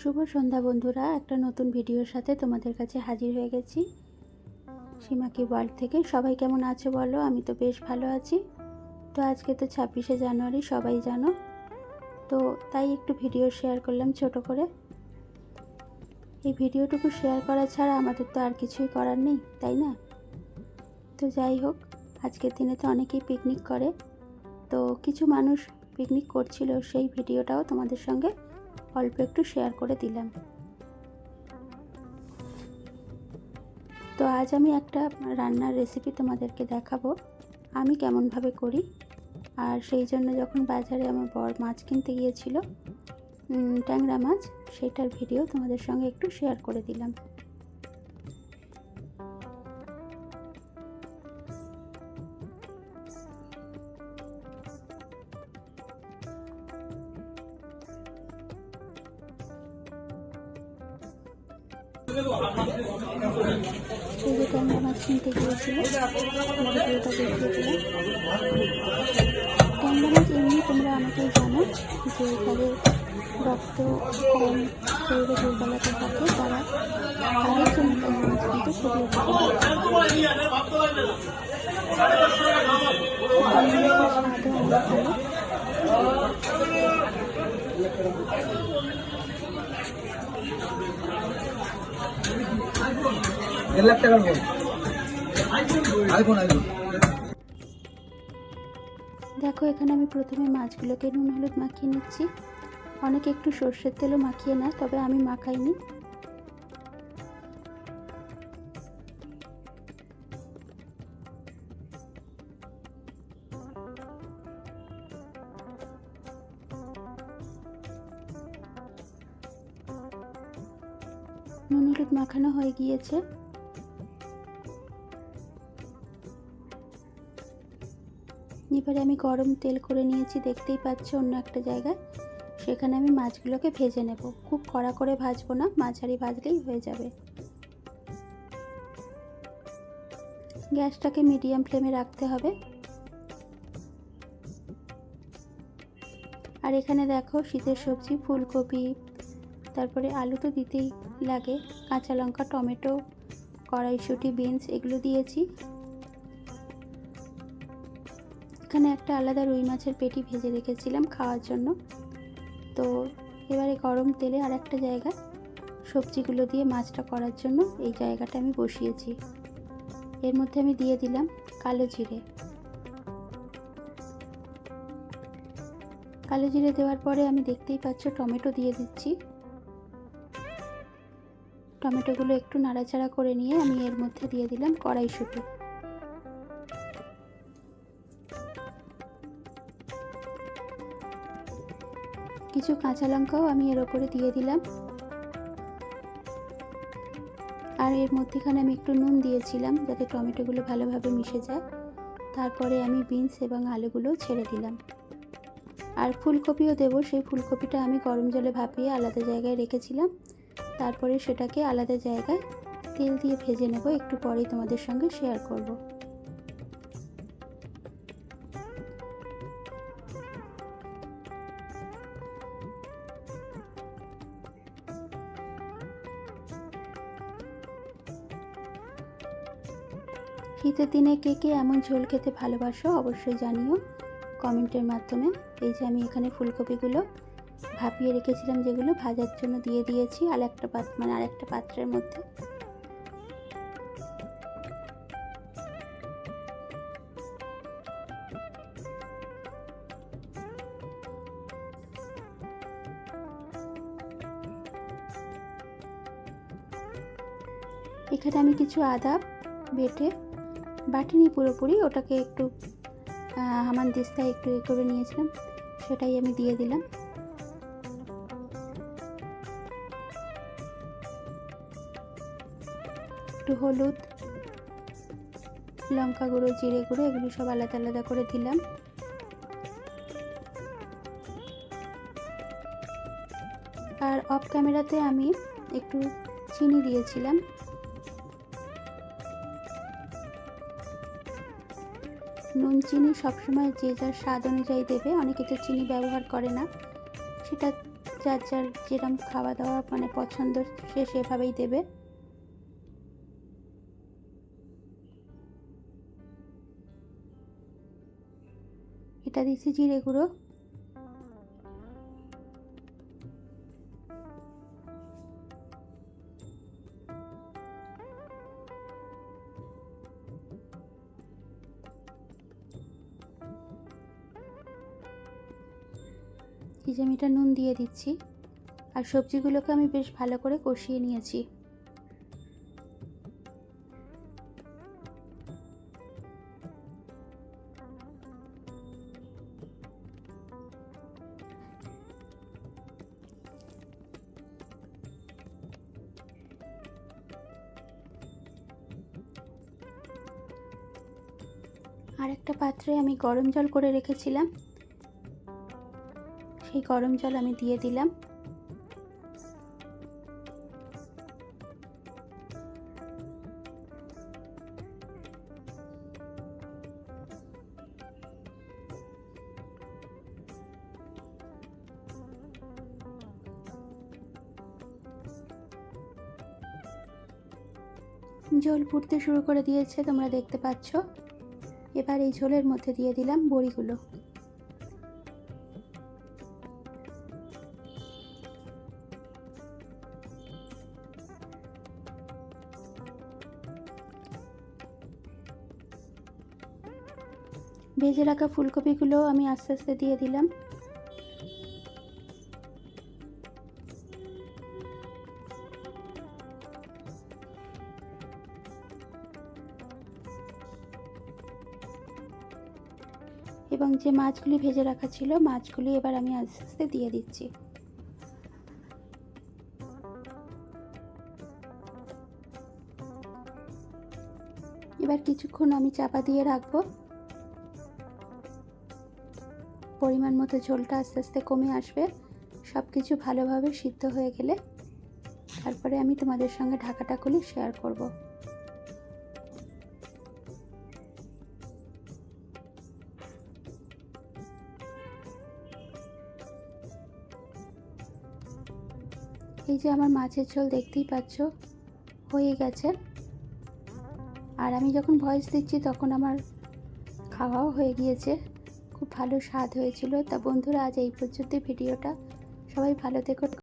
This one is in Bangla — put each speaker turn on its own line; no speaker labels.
শুভ সন্ধ্যা বন্ধুরা, একটা নতুন ভিডিওর সাথে তোমাদের কাছে হাজির হয়ে গেছি। সীমাকি ওয়ার্ল্ড থেকে? সবাই কেমন আছো বলো? আমি তো বেশ ভালো আছি। তো আজকে তো ছাব্বিশে জানুয়ারি, সবাই জানো। তো তাই একটু ভিডিও শেয়ার করলাম ছোট করে। এই ভিডিওটুকু শেয়ার করা ছাড়া আমাদের তো আর কিছুই করার নেই, তাই না? তো যাই হোক, আজকের দিনে তো অনেকেই পিকনিক করে। তো কিছু মানুষ পিকনিক করছিল, সেই ভিডিওটাও তোমাদের সঙ্গে অল্প একটু শেয়ার করে দিলাম। তো আজ আমি একটা রান্নার রেসিপি তোমাদেরকে দেখাবো, আমি কেমনভাবে করি। আর সেই জন্য যখন বাজারে আমার বর মাছ কিনতে গিয়েছিল ট্যাংরা মাছ, সেটার ভিডিও তোমাদের সঙ্গে একটু শেয়ার করে দিলাম। যে ট্যাংরা মাছ কিনতে গিয়েছিল ভিডিওটা দেখিয়ে দিলাম ট্যাংরা মাছ এমনি তোমরা অনেকেই জানো যে যাদের রক্ত কম শরীরে দুর্বলতা থাকে তারা তাদের কিন্তু খুবই উপকারী ট্যাংরা
লাখ টাকার ফোন আইফোন আইফোন
দেখো, এখানে আমি প্রথমে মাছগুলোকে নুন, হলুদ মাখিয়ে নিচ্ছি। অনেকে একটু সর্ষের তেলও মাখিয়ে নেয়, তবে আমি মাখাইনি। নুন, হলুদ মাখানো হয়ে গিয়েছে। এবারে আমি গরম তেল করে নিয়েছি, দেখতেই পাচ্ছ অন্য একটা জায়গায়। সেখানে আমি মাছগুলোকে ভেজে নেব। খুব কড়া করে ভাজবো না, মাঝারি ভাজলেই হয়ে যাবে। গ্যাসটাকে মিডিয়াম ফ্লেমে রাখতে হবে। আর এখানে দেখো শীতের সবজি, ফুলকপি, তারপরে আলু তো দিতেই লাগে, কাঁচা লঙ্কা, টমেটো, কড়াইশুঁটি, বিনস, এগুলো দিয়েছি। এখানে একটা আলাদা রুই মাছের পেটি ভেজে রেখেছিলাম খাওয়ার জন্য। তো এবারে গরম তেলে আর একটা জায়গায় সবজিগুলো দিয়ে মাছটা করার জন্য এই জায়গাটা আমি বসিয়েছি। এর মধ্যে আমি দিয়ে দিলাম কালো জিরে। কালো জিরে দেওয়ার পরে আমি দেখতেই পাচ্ছ টমেটো দিয়ে দিচ্ছি। টমেটোগুলো একটু নাড়াচাড়া করে নিয়ে আমি এর মধ্যে দিয়ে দিলাম কড়াইশুঁটি। কিছু কাঁচা লঙ্কাও আমি এর ওপরে দিয়ে দিলাম। আর এর মধ্যেখানে আমি একটু নুন দিয়েছিলাম যাতে টমেটোগুলো ভালোভাবে মিশে যায়। তারপরে আমি বিনস এবং আলুগুলো ছেড়ে দিলাম। আর ফুলকপিও দেবো, সেই ফুলকপিটা আমি গরম জলে ভাপিয়ে আলাদা জায়গায় রেখেছিলাম। তারপরে সেটাকে আলাদা জায়গায় তেল দিয়ে ভেজে নেব। একটু পরেই তোমাদের সঙ্গে শেয়ার করব। শীতের দিনে কে কে এমন ঝোল খেতে ভালোবাসো অবশ্যই জানিও। কমেন্টের মাধ্যমে। এই যে আমি এখানে ফুলকপিগুলো ভাপিয়ে রেখেছিলাম, যেগুলো ভাজার জন্য দিয়ে দিয়েছি, আর একটা পাত্র মানে আর একটা পাত্রের মধ্যে। এখানে আমি কিছু আদা বেটে বাটিনি পুরোপুরি, ওটাকে একটু হামান দিস্তায় একটু এ করে নিয়েছিলাম, সেটাই আমি দিয়ে দিলাম। একটু হলুদ, লঙ্কা গুঁড়ো, জিরে গুঁড়ো, এগুলো সব আলাদা আলাদা করে দিলাম। আর অফ ক্যামেরাতে আমি একটু চিনি দিয়েছিলাম। নুন, চিনি সবসময় যে যার স্বাদ অনুযায়ী দেবে, অনেকে তো চিনি ব্যবহার করে না। সেটা যার যার যেরকম খাওয়া দাওয়া মানে পছন্দ, সে সেভাবেই দেবে। এটা দিচ্ছি জিরে গুঁড়ো। আমি এটা নুন দিয়ে দিচ্ছি? আর সবজিগুলোকে আমি বেশ ভালো করে কষিয়ে নিয়েছি। আর একটা পাত্রে আমি গরম জল করে রেখেছিলাম। সেই গরম জল আমি দিয়ে দিলাম। জল ফুটতে শুরু করে দিয়েছে, তোমরা দেখতে পাচ্ছ। এবার এই ঝোলের মধ্যে দিয়ে দিলাম বড়িগুলো। ভেজে রাখা ফুলকপিগুলো আমি আস্তে আস্তে দিয়ে দিলাম। এবং যে মাছগুলি ভেজে রাখা ছিল, মাছগুলি এবার আমি আস্তে আস্তে দিয়ে দিচ্ছি। এবার কিছুক্ষণ আমি চাপা দিয়ে রাখব। পরিমাণ মতো ঝোলটা আস্তে আস্তে কমে আসবে। সব কিছু ভালোভাবে সিদ্ধ হয়ে গেলে তারপরে আমি তোমাদের সঙ্গে ঢাকাটা খুলে শেয়ার করব। এই যে আমার মাছের ঝোল দেখতেই পাচ্ছ, হয়ে গেছে। আর আমি যখন ভয়েস দিচ্ছি তখন আমার খাওয়াও হয়ে গিয়েছে। খুব ভালো স্বাদ হয়েছিল। তা বন্ধুরা আজ এই পর্যন্ত ভিডিওটা। সবাই ভালো থেকো।